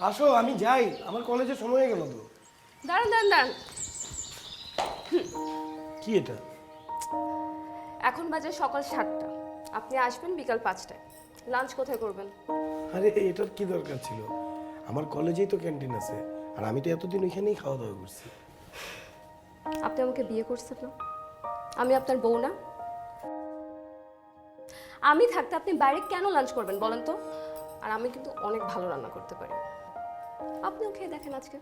আসো আমি যাই। আমার কলেজে সময় হয়ে গেল তো। দাঁড়ান দাঁড়ান দাঁড়ান। কি এটা? এখন বাজে সকাল সাতটা। আপনি আসবেন বিকাল পাঁচটায়। লাঞ্চ কোথায় করবেন? আরে এটার কি দরকার ছিল? আমার কলেজেই তো ক্যান্টিন আছে। আর আমি তো এতদিন ওইখানেই খাওয়া দাওয়া করছি। আপনি আমাকে বিয়ে করছেন না? আমি আপনার বউ না? আমি থাকতে আপনি বাইরে কেন লাঞ্চ করবেন বলেন তো? আর আমি কিন্তু অনেক ভালো রান্না করতে পারি। আপনিও খেয়ে দেখেন আজকে।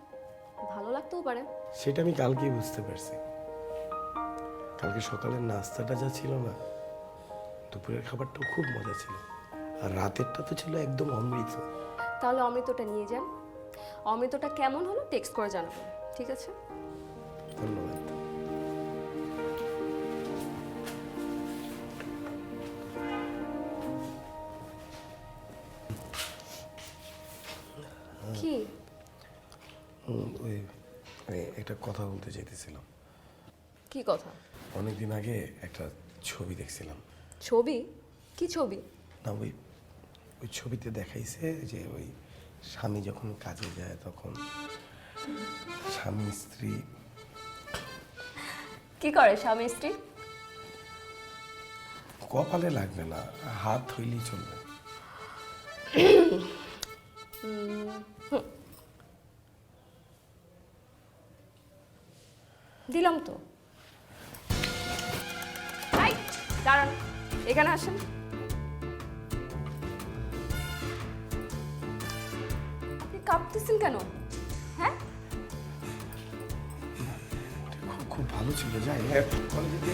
ভালো লাগতেও পারে। সেটা আমি কালকেই বুঝতে পারছি। কালকে সকালের নাস্তাটা যা ছিল না দুপুরের খাবারটাও খুব মজা ছিল। আর রাতেরটা তো ছিল একদম অমৃত। তাহলে অমৃতটা নিয়ে যান। অমৃতটা কেমন হলো টেক্সট করে জানাবেন ঠিক আছে? ধন্যবাদ। কি? ওই একটা কথা বলতে চাইতেছিলাম। কি কথা? অনেকদিন আগে একটা ছবি দেখছিলাম। ছবি? কি ছবি? না ওই ওই ছবিতে দেখাইছে যে ওই স্বামী যখন কাজে যায় তখন স্বামী স্ত্রী কি করে স্বামী স্ত্রী? কপালে লাগবে না হাত ধুইলেই চলবে। দিলাম তো। দাঁড়ান, এখানে আসেন। আপনি কাঁপতেছেন কেন? হ্যাঁ? খুব খুব ভালো ছিল, যাই হ্যাঁ কলেজে